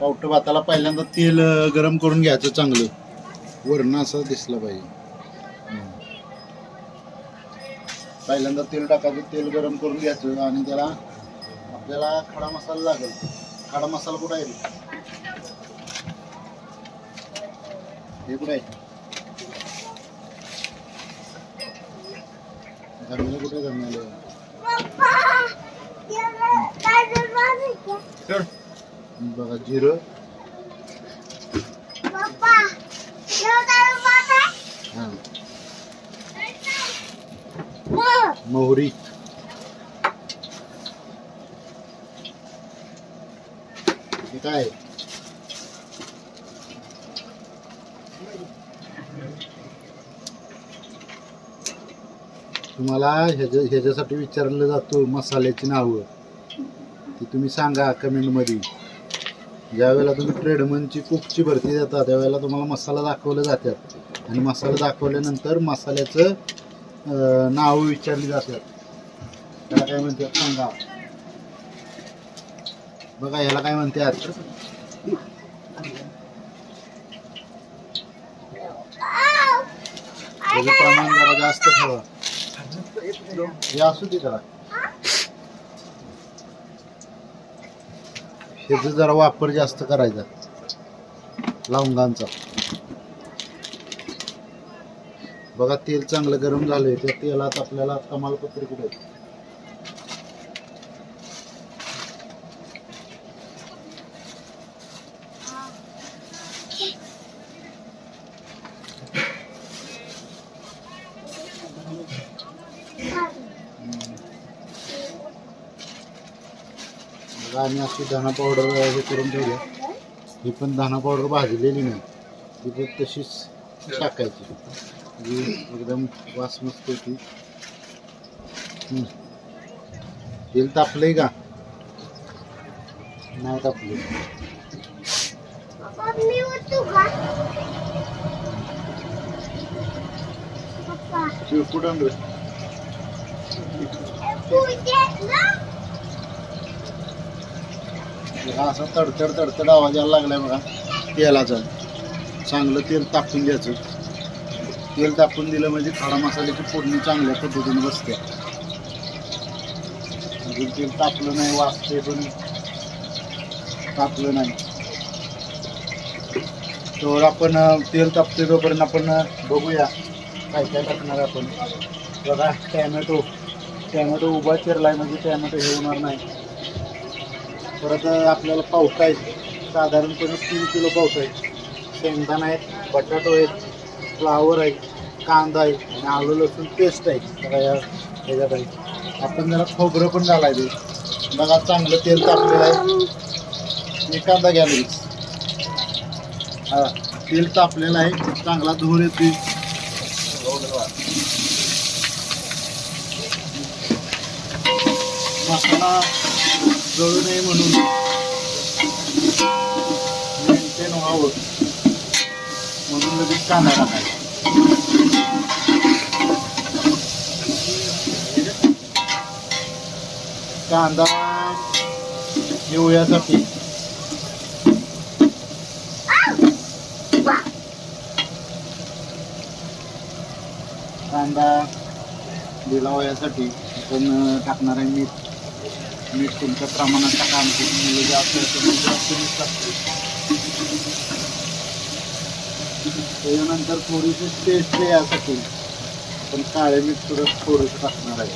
पावट भाताला पहिल्यांदा तेल गरम करून घ्यायचं चांगलं. वरण असं दिसलं पाहिजे. पहिल्यांदा तेल टाकायचं तेल गरम करून घ्यायचं आणि त्याला आपल्याला खडा मसाला लागेल. खडा मसाला कुठं आहे? हे कुठं आहे? धनिया कुठे कर. बघा जिरं हा मोहरी. हे काय? तुम्हाला ह्याच्या ह्याच्यासाठी विचारलं जातो मसाल्याची नावं. ती तुम्ही सांगा कमेंटमध्ये. ज्यावेळेला तुम्ही ट्रेडमनची कुकची भरती देता त्यावेळेला तुम्हाला मसाला दाखवले जातात आणि मसाला दाखवल्यानंतर मसाल्याचं नावं विचारली जातात त्याला काय म्हणतात सांगा. बघा ह्याला काय म्हणतात? प्रमाण जरा जास्त ठेवा. हे असू दे जरा ह्याचा जरा वापर जास्त करायचा. लवंगांचा. बघा तेल चांगलं गरम झालंय. त्या तेलात आपल्याला कमालपत्री कुठे बघा आम्ही अशी धना पावडर हे करून ठेवली. ही पण धना पावडर भाजलेली नाही. ती पण तशीच टाकायची. जी एकदम वास मस्त होती. तेल तापलंय का? नाही तापले चिरकुटन रे असं असा तडतड तडतड आवाज यायला लागलाय बघा. तेलाचा. चांगलं तेल तापून घ्यायचं. तेल तापून दिलं म्हणजे खडा मसाल्याची फोडणी चांगल्या पद्धतीने बसते. अजून तेल तापलं नाही वाजते पण तापलं नाही. तर आपण तेल तापते तोपर्यंत आपण बघूया काय काय टाकणार आपण. बघा टॅमॅटो. टॅमॅटो उभा चिरलाय म्हणजे टॅमॅटो हे होणार नाही. परत आपल्याला पावटा आहे साधारणपणे तीन किलो पावटा आहे शेंगदाणा आहेत बटाटो आहेत फ्लावर आहे कांदा आहे आणि आलू लसूण पेस्ट आहे बघा या ह्याच्यात आहे. आपण जरा खोबरं पण घालायचं. बघा चांगलं तेल तापलेलं आहे. एक कांदा घ्या हां हा तेल तापलेलं आहे. चांगला धूर येते मसाला जळू नये म्हणून. मेंटेन व्हावं म्हणून लगेच कांदा टाकायचा. कांदा घेऊयासाठी. कांदा लिलावयासाठी आपण टाकणार आहे मीठ. मीठ तुमच्या प्रमाणात काम आमची मुलं जास्त आहे, जास्त त्याच्यानंतर थोडीशी टेस्ट यासाठी. पण काळे मीठ थोडं थोडंसं टाकणार आहे.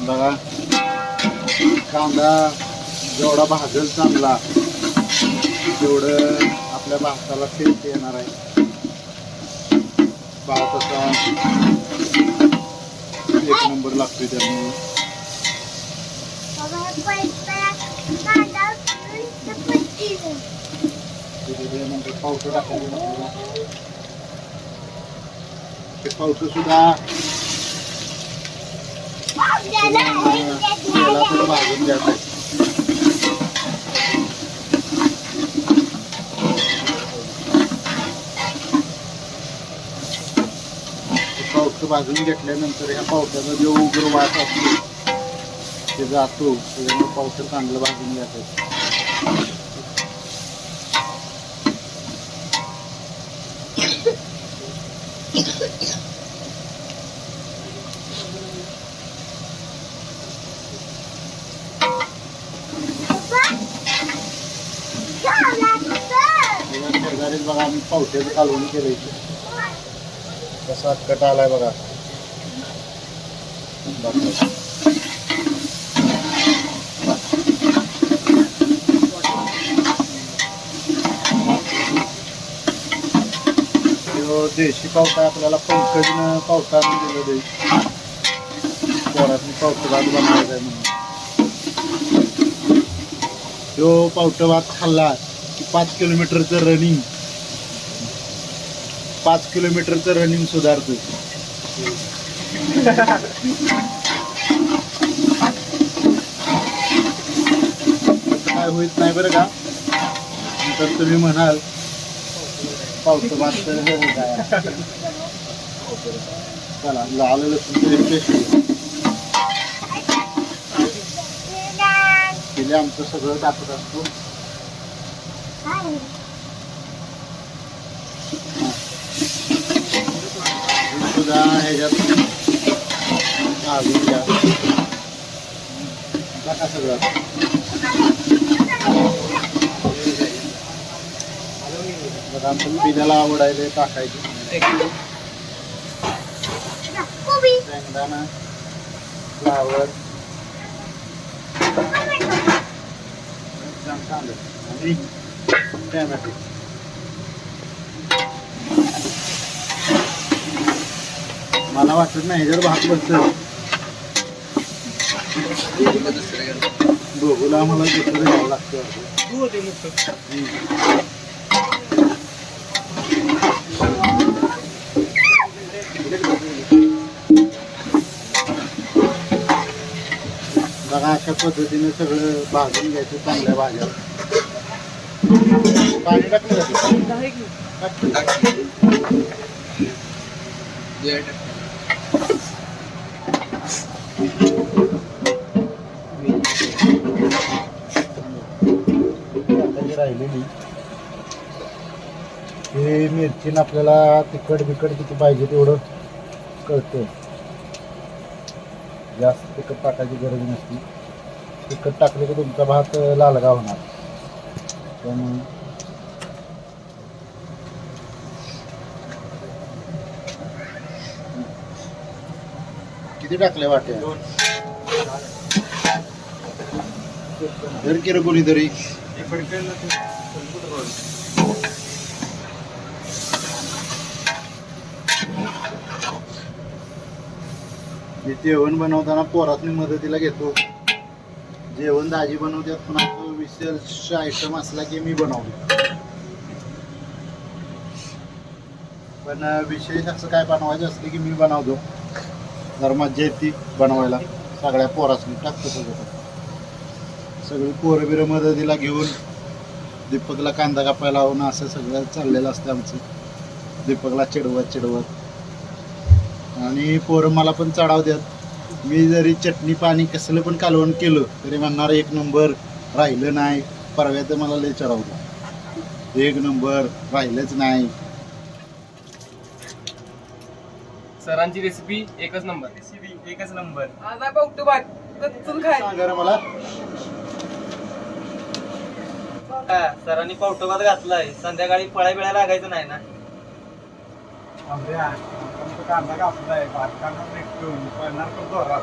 बघा. कांदा जेवढा भाजल चांगला तेवढं आपल्या भाताला टेस्ट येणार आहे. भाताचा एक नंबर लागतोय त्यामुळे. पावडर टाकायचं. ते पावडर सुद्धा भाजून घ्यायचं पावटं भाजून घेतल्यानंतर ह्या पावट्याचा जो उग्र वास असतो ते जातो. त्याच्यामुळे पावटं चांगलं भाजून घ्यायचं बघा आम्ही पावट्याचं कालवण केलं इथे कसा कट आलाय बघा. बघा. देशी पावटा आपल्याला पंकजनं पावटा आणून दिलं दे पोरातून पावटा भात बनवायचा आहे म्हणून. तो पावट भात खाल्ला की पाच किलोमीटरचं रनिंग पाच किलोमीटरचं रनिंग सुधारतो काय होत नाही बरं का? तर तुम्ही म्हणाल पावस भात चला लाल लसूण पेस्ट तिले आमचं सगळं टाकत असतो. सुद्धा ह्याच्यात घालून घ्या टाका सगळं बघा आमचं पिण्याला आवडायला टाकायचे शेंगदाणा फ्लावर कांदा आणि टॅमॅटो मला वाटत नाही ह्याच्यावर भात बसतं दोघूला आम्हाला दुसरं घ्यावं लागतं. बघा अशा पद्धतीने सगळं भाजून घ्यायचं चांगल्या भाज्या पाणी टाकलं राहिलेली. हे मिरचीनं आपल्याला तिखट बिकट किती पाहिजे तेवढं कळतं जास्त तिखट टाकायची गरज नसती. तिखट टाकले की तुमचा भात लालगा होणार. त्यामुळे किती टाकले वाटे धर की तरी मी जेवण बनवताना पोरातनी मदतीला घेतो. जेवण दाजी बनवतात पण तो विशेष आयटम असला की मी बनवतो. पण विशेष असं काय बनवायचं असलं की मी बनवतो. तर मज्जा येते बनवायला सगळ्या पोरासनी टाकतो सगळं. सगळी पोरं बिरं मदतीला घेऊन दीपकला कांदा कापायला लावून असं सगळं चाललेलं असतं आमचं. दीपकला चिडवत चिडवत. आणि पोरं मला पण चढावतात मी जरी चटणी पाणी कसलं पण कालवण केलं तरी म्हणणार एक नंबर राहिलं नाही. परव्याचं मला लय चढावलं एक नंबर राहिलंच नाही. सरांची रेसिपी एकच नंबर. रेसिपी एकच नंबर. मला. हा, सरांनी भात घातलाय. संध्याकाळी पळा बिळा लागायचं नाही ना? कांदा कापलाय. जोरात.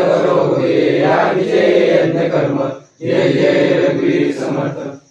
कर्म. जय जय रघुवीर समर्थ.